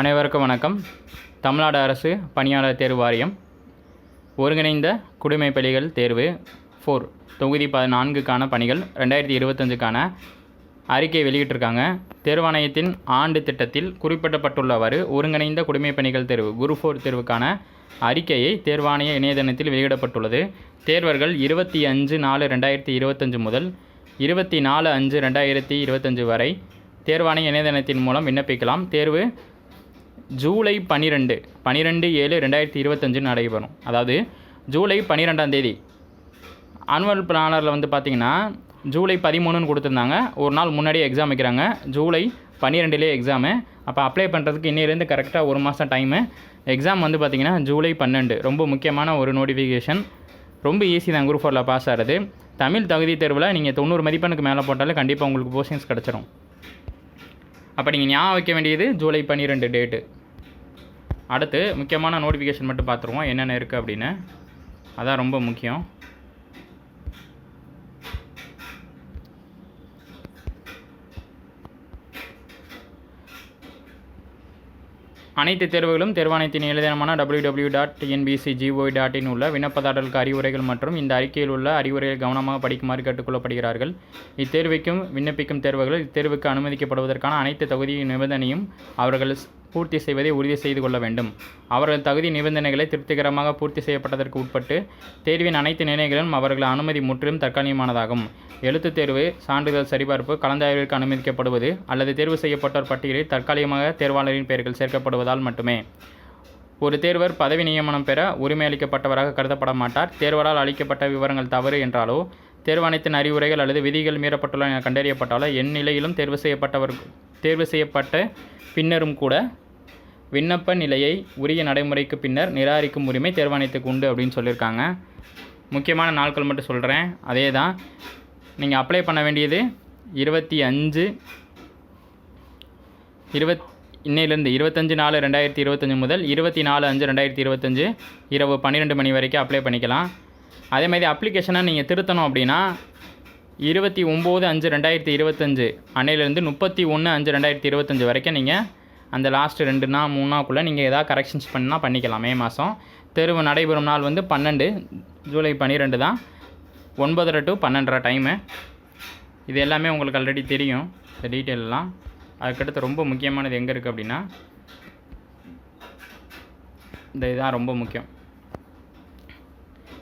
அனைவருக்கும் வணக்கம். தமிழ்நாடு அரசு பணியாளர் தேர்வு வாரியம் ஒருங்கிணைந்த குடிமை பள்ளிகள் தேர்வு ஃபோர் தொகுதி பதினான்குக்கான பணிகள் ரெண்டாயிரத்தி இருபத்தஞ்சுக்கான அறிக்கை வெளியிட்டிருக்காங்க. தேர்வாணையத்தின் ஆண்டு திட்டத்தில் குறிப்பிடப்பட்டுள்ளவாறு ஒருங்கிணைந்த குடிமை பணிகள் தேர்வு குரு ஃபோர் தேர்வுக்கான அறிக்கையை தேர்வாணைய இணையதளத்தில் வெளியிடப்பட்டுள்ளது. தேர்வர்கள் இருபத்தி அஞ்சு நாலு ரெண்டாயிரத்தி இருபத்தஞ்சு முதல் இருபத்தி நாலு அஞ்சு ரெண்டாயிரத்தி இருபத்தஞ்சு வரை தேர்வாணைய இணையதளத்தின் மூலம் விண்ணப்பிக்கலாம். தேர்வு ஜூலை பன்னிரெண்டு பன்னிரெண்டு ஏழு ரெண்டாயிரத்தி இருபத்தஞ்சு நடைபெறும். அதாவது ஜூலை பன்னிரெண்டாம் தேதி. ஆனுவல் பிளானரில் வந்து பார்த்தீங்கன்னா ஜூலை பதிமூணுன்னு கொடுத்துருந்தாங்க. ஒரு நாள் முன்னாடியே எக்ஸாம் வைக்கிறாங்க. ஜூலை பன்னிரெண்டுலேயே எக்ஸாமு அப்போ அப்ளை பண்ணுறதுக்கு இன்னிலேருந்து கரெக்டாக ஒரு மாதம் டைமு எக்ஸாம் வந்து பார்த்தீங்கன்னா ஜூலை பன்னெண்டு. ரொம்ப முக்கியமான ஒரு நோட்டிஃபிகேஷன் ரொம்ப ஈஸி தான் குரூப் ஃபோரில் பாஸ் ஆகிறது தமிழ் தகுதி தேர்வில் நீங்கள் தொண்ணூறு மதிப்பெண்ணுக்கு மேலே போட்டாலும் கண்டிப்பாக உங்களுக்கு போஸ்டிங்ஸ் கிடச்சிரும். அப்போ நீங்கள் ஞாபகம் வைக்க வேண்டியது ஜூலை பன்னிரெண்டு டேட்டு அடுத்து முக்கியமான நோட்டிஃபிகேஷன் மட்டும் பார்த்துருவோம். என்னென்ன இருக்குது அப்படின்னு. அதான் ரொம்ப முக்கியம். அனைத்து தேர்வுகளும் தேர்வாணையத்தின் எழுதமான W W dot NPC gov dot in உள்ள விண்ணப்பதாரர்களுக்கு அறிவுரைகள் மற்றும் இந்த அறிக்கையில் உள்ள அறிவுரைகள் கவனமாக படிக்குமாறு கேட்டுக்கொள்ளப்படுகிறார்கள். இத்தேர்வைக்கும் விண்ணப்பிக்கும் தேர்வுகள் இத்தேர்வுக்கு அனுமதிக்கப்படுவதற்கான அனைத்து தகுதி நிபந்தனையும் அவர்கள் பூர்த்தி செய்வதை உறுதி செய்து கொள்ள வேண்டும். அவர்கள் தகுதி நிபந்தனைகளை திருப்திகரமாக பூர்த்தி செய்யப்பட்டதற்கு உட்பட்டு தேர்வின் அனைத்து நிலைகளிலும் அவர்கள் அனுமதி முற்றிலும் தற்காலிகமானதாகும். எழுத்துத் தேர்வு சான்றிதழ் சரிபார்ப்பு கலந்தாய்விற்கு அனுமதிக்கப்படுவது அல்லது தேர்வு செய்யப்பட்டோர் பட்டியலில் தற்காலிகமாக தேர்வாளரின் பெயர்கள் சேர்க்கப்படுவதால் மட்டுமே. ஒரு தேர்வர் பதவி நியமனம் பெற உரிமை அளிக்கப்பட்டவராக கருதப்பட மாட்டார். தேர்வரால் அளிக்கப்பட்ட விவரங்கள் தவறு என்றாலோ தேர்வாணையத்தின் அறிவுரைகள் அல்லது விதிகள் மீறப்பட்டுள்ள என கண்டறியப்பட்டாலோ என் நிலையிலும் தேர்வு செய்யப்பட்டவர் தேர்வு செய்யப்பட்ட பின்னரும் கூட விண்ணப்ப நிலையை உரிய நடைமுறைக்கு பின்னர் நிராகரிக்கும் உரிமை தேர்வாணையத்துக்கு உண்டு அப்படின்னு சொல்லியிருக்காங்க. முக்கியமான நாட்கள் மட்டும் சொல்கிறேன் அதே தான் நீங்கள் அப்ளை பண்ண வேண்டியது இருபத்தி அஞ்சு இருபத் இன்னையிலேருந்து இருபத்தஞ்சு நாலு ரெண்டாயிரத்தி இருபத்தஞ்சு முதல் இருபத்தி நாலு அஞ்சு ரெண்டாயிரத்தி இருபத்தஞ்சு இரவு பன்னிரெண்டு மணி வரைக்கும் அப்ளை பண்ணிக்கலாம். அதேமாதிரி அப்ளிகேஷனை நீங்கள் திருத்தணும் அப்படின்னா இருபத்தி ஒம்பது அஞ்சு ரெண்டாயிரத்தி இருபத்தஞ்சு அன்னையிலேருந்து முப்பத்தி ஒன்று அஞ்சு ரெண்டாயிரத்தி இருபத்தஞ்சு வரைக்கும் நீங்கள் அந்த லாஸ்ட்டு ரெண்டு நாள் மூணு நாளுக்குள்ளே நீங்கள் எதாவது கரெக்ஷன்ஸ் பண்ணால் பண்ணிக்கலாம். மே மாதம் தெருவு நடைபெறும் நாள் வந்து பன்னெண்டு ஜூலை பன்னிரெண்டு தான். ஒன்பதரை டு பன்னெண்டரை டைமு இது எல்லாமே உங்களுக்கு ஆல்ரெடி தெரியும் இந்த டீட்டெயிலெலாம் அதுக்கடுத்து ரொம்ப முக்கியமானது எங்கே இருக்குது அப்படின்னா இந்த இதுதான் ரொம்ப முக்கியம்.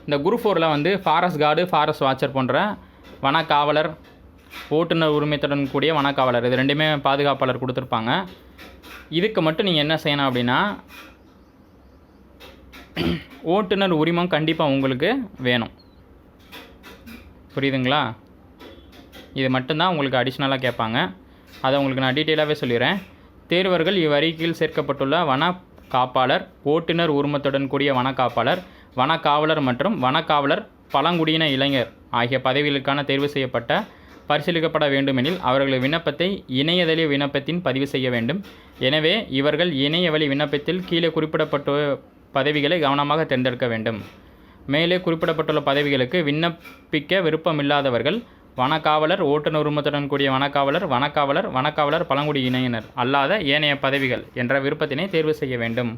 இந்த குரூப் ஃபோரில் வந்து ஃபாரஸ்ட் கார்டு ஃபாரஸ்ட் வாட்சர் போன்ற வனக்காவலர் ஓட்டுநர் உரிமத்துடன் கூடிய வனக்காவலர். இது ரெண்டுமே பாதுகாப்பாளர் கொடுத்துருப்பாங்க. இதுக்கு மட்டும் நீங்கள் என்ன செய்யணும் அப்படின்னா ஓட்டுநர் உரிமம் கண்டிப்பாக உங்களுக்கு வேணும். புரியுதுங்களா? இது மட்டும்தான் உங்களுக்கு அடிஷ்னலாக கேட்பாங்க. அதை உங்களுக்கு நான் டீட்டெயிலாகவே சொல்லிடுறேன். தேர்வர்கள் இவ்வறிக்கையில் சேர்க்கப்பட்டுள்ள வன காப்பாளர் ஓட்டுநர் உரிமத்துடன் கூடிய வனக்காப்பாளர் வனக்காவலர் மற்றும் வனக்காவலர் பழங்குடியின இளைஞர். ஆகிய பதவிகளுக்கான தேர்வு செய்யப்பட்ட பரிசீலிக்கப்பட வேண்டுமெனில் அவர்களது விண்ணப்பத்தை இணையதளி விண்ணப்பத்தின் பதிவு செய்ய வேண்டும். எனவே இவர்கள் இணையவழி விண்ணப்பத்தில் கீழே குறிப்பிடப்பட்ட பதவிகளை கவனமாக தேர்ந்தெடுக்க வேண்டும். மேலே குறிப்பிடப்பட்டுள்ள பதவிகளுக்கு விண்ணப்பிக்க விருப்பமில்லாதவர்கள் வனக்காவலர் ஓட்டுநர் உரிமத்துடன் கூடிய வனக்காவலர் வனக்காவலர் வனக்காவலர் பழங்குடி இணையினர் அல்லாத ஏனைய பதவிகள் என்ற விருப்பத்தினை தேர்வு செய்ய வேண்டும்.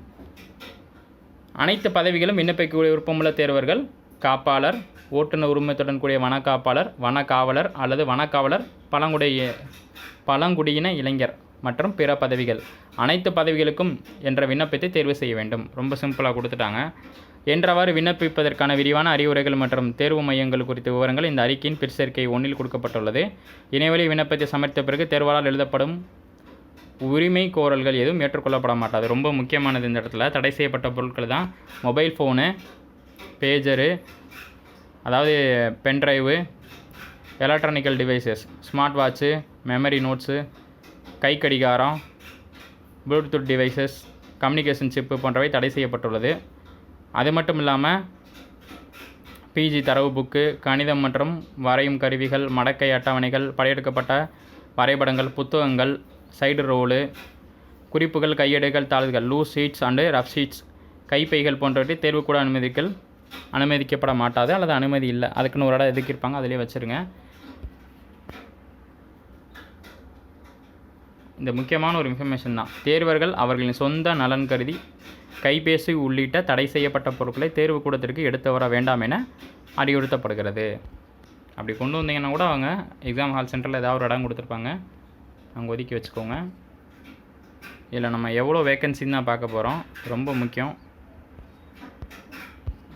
அனைத்து பதவிகளும் விண்ணப்பிக்கக்கூடிய விருப்பமுள்ள தேர்வர்கள் காப்பாளர் ஓட்டுநர் உரிமத்துடன் கூடிய வனக்காப்பாளர் வனக்காவலர் அல்லது வனக்காவலர் பழங்குடிய பழங்குடியின இளைஞர் மற்றும் பிற பதவிகள். அனைத்து பதவிகளுக்கும் என்ற விண்ணப்பத்தை தேர்வு செய்ய வேண்டும். ரொம்ப சிம்பிளாக கொடுத்துட்டாங்க. என்றவாறு விண்ணப்பிப்பதற்கான விரிவான அறிவுரைகள் மற்றும் தேர்வு மையங்கள் குறித்த விவரங்கள் இந்த அறிக்கையின் பிற்சேர்க்கை ஒன்றில் கொடுக்கப்பட்டுள்ளது. இணையவழி விண்ணப்பத்தை சமர்த்த பிறகு தேர்வாளர் எழுதப்படும் உரிமை கோரல்கள் எதுவும் ஏற்றுக்கொள்ளப்பட மாட்டாது. ரொம்ப முக்கியமானது இந்த இடத்துல. தடை செய்யப்பட்ட பொருட்கள் தான். மொபைல் ஃபோனு பேஜரு அதாவது pendrive electronical devices smart watch memory notes கை கடிகாரம் ப்ளூடூத் டிவைசஸ் கம்யூனிகேஷன் சிப்பு போன்றவை தடை செய்யப்பட்டுள்ளது. அது மட்டும் இல்லாமல் பிஜி தரவு புக்கு கணிதம் மற்றும் வரையும் கருவிகள் மடக்கை அட்டவணைகள் படையெடுக்கப்பட்ட வரைபடங்கள் புத்தகங்கள் சைடு ரோலு குறிப்புகள் கையேடுகள் தாள்கள் loose sheets and rough sheets கைப்பைகள் போன்றவற்றை தேர்வுக்கூட அனுமதிகள் அனுமதிக்கப்பட மாட்டாது. அல்லது அனுமதி இல்லை. அதுக்குன்னு ஒரு இடம் ஒதுக்கியிருப்பாங்க அதிலே வச்சுருங்க. இந்த முக்கியமான ஒரு இன்ஃபர்மேஷன் தான். தேர்வர்கள் அவர்களின் சொந்த நலன் கருதி கைபேசி உள்ளிட்ட தடை செய்யப்பட்ட பொருட்களை தேர்வு கூடத்திற்கு எடுத்து வர வேண்டாம் என அறிவுறுத்தப்படுகிறது. அப்படி கொண்டு வந்தீங்கன்னா கூட அவங்க எக்ஸாம் ஹால் சென்டரில் ஏதாவது ஒரு இடம் கொடுத்துருப்பாங்க. அங்கே ஒதுக்கி வச்சுக்கோங்க. இதில் நம்ம எவ்வளோ வேக்கன்சின்னு தான் பார்க்க போகிறோம் ரொம்ப முக்கியம்.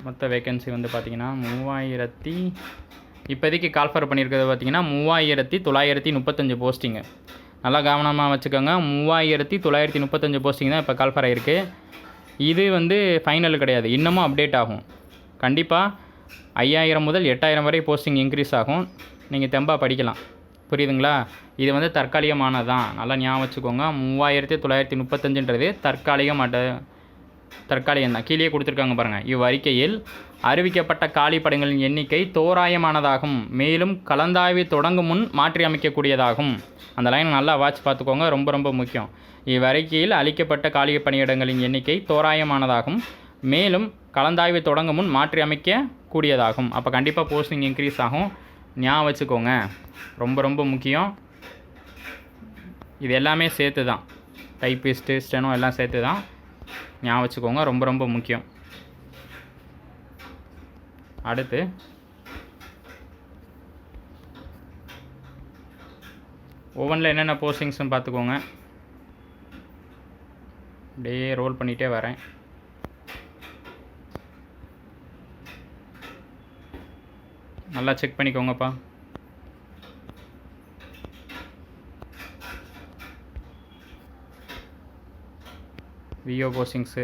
மொத்த வேக்கன்சி வந்து பார்த்திங்கன்னா மூவாயிரத்தி இப்போதைக்கு கால்ஃபர் பண்ணியிருக்கிறது பார்த்தீங்கன்னா மூவாயிரத்தி தொள்ளாயிரத்தி முப்பத்தஞ்சு போஸ்டிங்கு நல்லா கவனமாக வச்சுக்கோங்க. மூவாயிரத்தி தொள்ளாயிரத்தி முப்பத்தஞ்சு போஸ்டிங் தான் இப்போ கால்ஃபர் ஆகிருக்கு இது வந்து ஃபைனல் கிடையாது. இன்னமும் அப்டேட் ஆகும். கண்டிப்பாக ஐயாயிரம் முதல் எட்டாயிரம் வரை போஸ்டிங் இன்க்ரீஸ் ஆகும். நீங்கள் தெம்பாக படிக்கலாம். புரியுதுங்களா? இது வந்து தற்காலிகமானது தான் நல்லா ஞாபகம் வச்சுக்கோங்க. மூவாயிரத்தி தொள்ளாயிரத்தி முப்பத்தஞ்சுன்றது தற்காலிகமாட்ட தற்காலிகம் தான் கீழே கொடுத்துருக்காங்க பாருங்கள் இவ்வறிக்கையில் அறிவிக்கப்பட்ட காலி படங்களின் எண்ணிக்கை தோராயமானதாகும். மேலும் கலந்தாய்வு தொடங்கும் முன் மாற்றி அமைக்கக்கூடியதாகும். அந்த லைன் நல்லா வாட்ச் பார்த்துக்கோங்க ரொம்ப ரொம்ப முக்கியம். இவ்வறிக்கையில் அளிக்கப்பட்ட காலி பணியிடங்களின் எண்ணிக்கை தோராயமானதாகும். மேலும் கலந்தாய்வு தொடங்கும் முன் மாற்றி அமைக்க கூடியதாகும் அப்போ கண்டிப்பாக போஸ்டிங் இன்க்ரீஸ் ஆகும். ஞாபகம் வச்சுக்கோங்க ரொம்ப ரொம்ப முக்கியம். இது எல்லாமே சேர்த்து தான் டைப்பிஸ்ட்டு ஸ்டெனோ எல்லாம் சேர்த்து தான் ஞாபகம் வச்சுக்கோங்க ரொம்ப ரொம்ப முக்கியம். அடுத்து. ஒவ்வொன்றில் என்னென்ன போஸ்டிங்ஸ்னு பார்த்துக்கோங்க. அப்படியே ரோல் பண்ணிகிட்டே வரேன். நல்லா செக் பண்ணிக்கோங்கப்பா. VO postings